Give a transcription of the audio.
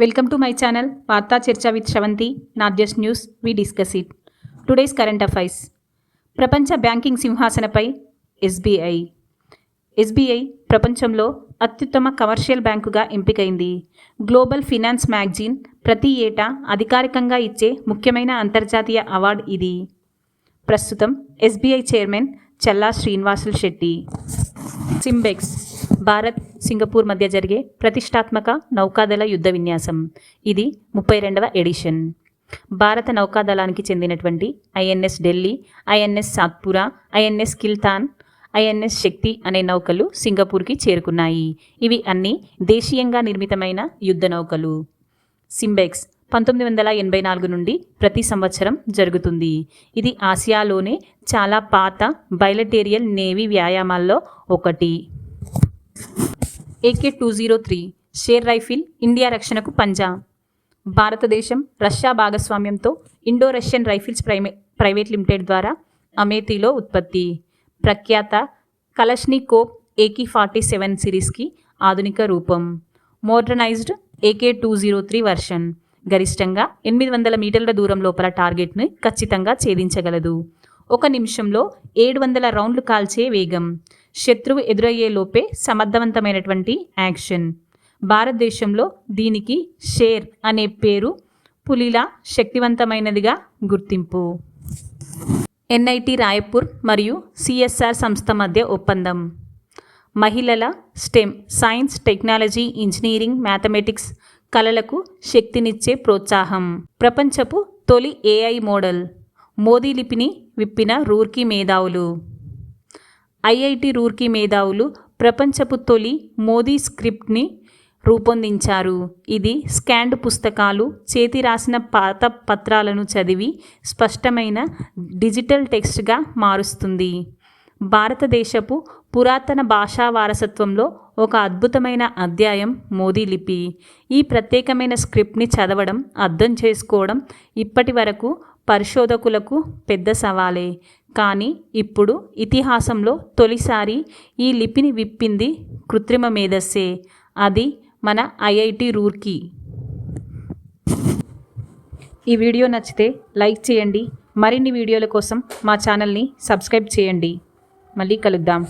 Welcome to my channel వార్తా చర్చ with Sravanthi not just news we discuss it today's current affairs ప్రపంచ banking సింహాసనపై SBI SBI ప్రపంచంలో అత్యుత్తమ కమర్షియల్ బ్యాంకుగా ఎంపికైంది గ్లోబల్ ఫినాన్స్ మ్యాగజీన్ ప్రతి ఏటా అధికారికంగా ఇచ్చే ముఖ్యమైన అంతర్జాతీయ అవార్డు ఇది ప్రస్తుతం SBI chairman Challa Srinivasulu Setty SIMBEX Bharat Singapore మధ్య జరిగే ప్రతిష్టాత్మక నౌకాదళ యుద్ధ విన్యాసం. ఇది ముప్పై రెండవ ఎడిషన్. భారత నౌకాదళానికి చెందినటువంటి INS Delhi INS Satpura INS Kiltan INS Shakti అనే నౌకలు సింగపూర్కి చేరుకున్నాయి. ఇవి అన్నీ దేశీయంగా నిర్మితమైన యుద్ధ నౌకలు. సింబెక్స్ పంతొమ్మిది వందల ఎనభై నాలుగు నుండి ప్రతి సంవత్సరం జరుగుతుంది. ఇది ఆసియాలోనే చాలా పాత బయలటేరియల్ నేవీ వ్యాయామాల్లో ఒకటి. AK two zero three Sher rifle India రక్షణకు పంజా. భారతదేశం రష్యా భాగస్వామ్యంతో ఇండో రష్యన్ రైఫిల్స్ ప్రైమే ప్రైవేట్ లిమిటెడ్ ద్వారా అమేథీలో ఉత్పత్తి. ప్రఖ్యాత కలష్నికోప్ ఏకీ ఫార్టీ సెవెన్ సిరీస్కి ఆధునిక రూపం. Modernised AK two zero three version. గరిష్టంగా ఎనిమిది వందల మీటర్ల దూరం లోపల టార్గెట్ని ఖచ్చితంగా ఛేదించగలదు. ఒక నిమిషంలో ఏడు వందల రౌండ్లు కాల్చే వేగం. శత్రువు ఎదురయ్యే లోపే సమర్థవంతమైనటువంటి యాక్షన్. భారతదేశంలో దీనికి షేర్ అనే పేరు పులిలా శక్తివంతమైనదిగా గుర్తింపు. ఎన్ఐటి రాయపూర్ మరియు సిఎస్ఆర్ సంస్థ మధ్య ఒప్పందం. మహిళల STEM science technology engineering mathematics కళలకు శక్తినిచ్చే ప్రోత్సాహం. ప్రపంచపు తొలి ఏఐ మోడల్. మోదీ లిపిని విప్పిన రూర్కీ మేధావులు. ఐఐటి రూర్కీ మేధావులు ప్రపంచపు తొలి మోదీ స్క్రిప్ట్ని రూపొందించారు. ఇది స్కాండ్ పుస్తకాలు చేతి రాసిన పాత పత్రాలను చదివి స్పష్టమైన డిజిటల్ టెక్స్ట్గా మారుస్తుంది. భారతదేశపు పురాతన భాషా వారసత్వంలో ఒక అద్భుతమైన అధ్యాయం మోదీ లిపి ఈ ప్రత్యేకమైన స్క్రిప్ట్ని చదవడం అర్థం చేసుకోవడం ఇప్పటి వరకు పరిశోధకులకు పెద్ద సవాలే. కానీ ఇప్పుడు ఇతిహాసంలో తొలిసారి ఈ లిపిని విప్పింది కృత్రిమ మేధస్సే. అది మన ఐఐటి రూర్కీ. ఈ వీడియో నచ్చితే లైక్ చేయండి. మరిన్ని వీడియోల కోసం మా ఛానల్ని సబ్స్క్రైబ్ చేయండి. మళ్ళీ కలుద్దాం.